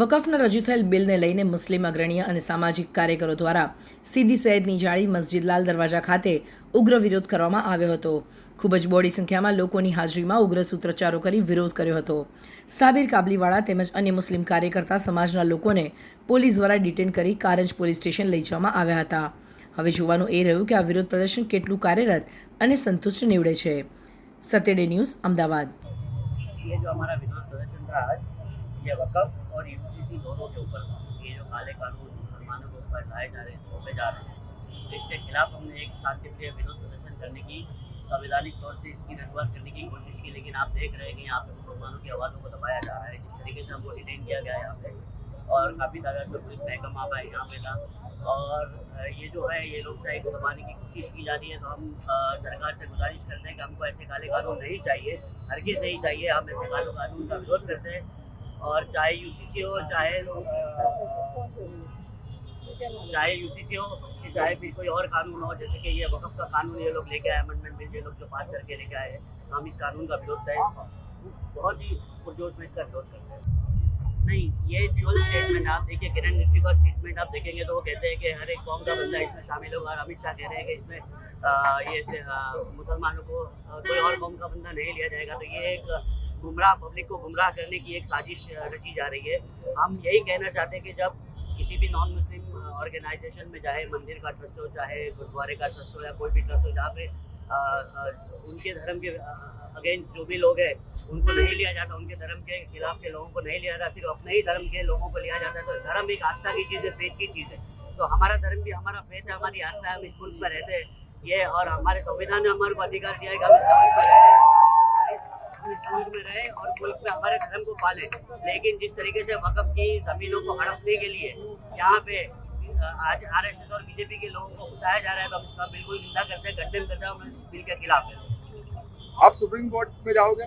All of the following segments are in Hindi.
વકફના રજૂ થયેલ બિલને લઈને મુસ્લિમ અગ્રણીઓ અને સામાજિક કાર્યકરો દ્વારા સીધી સૈયદની જાળી મસ્જિદ લાલ દરવાજા ખાતે ઉગ્ર વિરોધ કરવામાં આવ્યો હતો. ખૂબ જ બોડી સંખ્યામાં લોકોની હાજરીમાં ઉગ્ર સૂત્રોચ્ચારો કરી વિરોધ કર્યો હતો. સાબિર કાબલીવાળા તેમજ અન્ય મુસ્લિમ કાર્યકર્તા સમાજના લોકોને પોલીસ દ્વારા ડિટેન કરી કારંજ પોલીસ સ્ટેશન લઈ જવામાં આવ્યા હતા. હવે જોવાનું એ રહ્યું કે આ વિરોધ પ્રદર્શન કેટલું કાર્યરત અને સંતુષ્ટ નીવડે છે. Saturday news, Ahmedabad. અમારા વિરોધ ये वकफ और यूसीसी दोनों के ऊपर ये जो काले कानून मुसलमानों के ऊपर लाए जा रहे हैं थोपे जा रहे हैं। इसके खिलाफ हमने एक शांतिप्रिय विरोध प्रदर्शन करने की, संवैधानिक तौर से इसकी रजूआत करने की कोशिश की, लेकिन आप देख रहे हैं कि यहाँ पे मुसलमानों की आवाज़ों को दबाया जा रहा है। जिस तरीके से हमको डिटेन किया गया है यहाँ पे, और काफ़ी तादाद में पुलिस महकमा का यहाँ पे था। और ये जो है, ये लोकशाही को दबाने की कोशिश की जा रही है तो हम सरकार से गुजारिश करते हैं कि हमको ऐसे काले कानून नहीं चाहिए, हर हरगिज नहीं चाहिए, हम ऐसे काले कानून का विरोध करते हैं। और चाहे यूसीसी हो चाहे चाहे यूसीसी हो चाहे फिर कोई और कानून हो जैसे कि ये वकफ का कानून ये लोग लेके आए अमेंडमेंट बिल ये लोग जो पास करके लेके आए हम इस कानून का विरोध करें बहुत ही पुरजोश में इसका विरोध करते हैं। नहीं ये ड्यूअल स्टेटमेंट आप देखिए किरण रिज्जू का स्टेटमेंट आप देखेंगे तो वो कहते हैं कि हर एक कौम का बंदा इसमें शामिल होगा। और अमित शाह कह रहे हैं कि इसमें अ, ये मुसलमानों को कोई और कौम का बंदा नहीं लिया जाएगा। तो ये एक गुमराह पब्लिक को गुमराह करने की एक साजिश रची जा रही है। हम यही कहना चाहते हैं कि जब किसी भी नॉन मुस्लिम ऑर्गेनाइजेशन में चाहे मंदिर का ट्रस्ट हो, चाहे गुरुद्वारे का ट्रस्ट हो या कोई भी ट्रस्ट हो, जहाँ पे उनके धर्म के अगेंस्ट जो भी लोग हैं, उनको नहीं लिया जाता, उनके धर्म के खिलाफ के लोगों को नहीं लिया जाता, सिर्फ़ अपने ही धर्म के लोगों को लिया जाता है तो धर्म एक आस्था की चीज़ है फेथ की चीज़ है। तो हमारा धर्म भी, हमारा फेथ है, हमारी आस्था है, हम इस मुल्क में रहते हैं। ये और हमारे संविधान ने हमारे को अधिकार दिया है कि हम इस मुल्क में इस मुल्क में रहे और मुल्क में हमारे धर्म को पालें। लेकिन जिस तरीके से वकफ की ज़मीनों को हड़पने के लिए यहाँ पे आज आरएसएस और बीजेपी के लोगों को उठाया जा रहा है तो हम इसका बिल्कुल निंदा करते हैं कंडेम करते हैं बिल के खिलाफ है। आप सुप्रीम कोर्ट में जाओगे?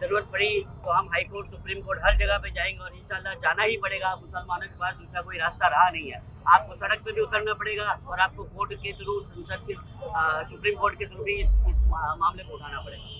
ज़रूरत पड़ी तो हम हाई कोर्ट सुप्रीम कोर्ट हर जगह पे जाएँगे और इंशाल्लाह जाना ही पड़ेगा। मुसलमानों के पास दूसरा कोई रास्ता रहा नहीं है। आपको सड़क पे भी उतरना पड़ेगा और आपको कोर्ट के थ्रू संसद के सुप्रीम कोर्ट के थ्रू भी इस, इस मामले को उठाना पड़ेगा।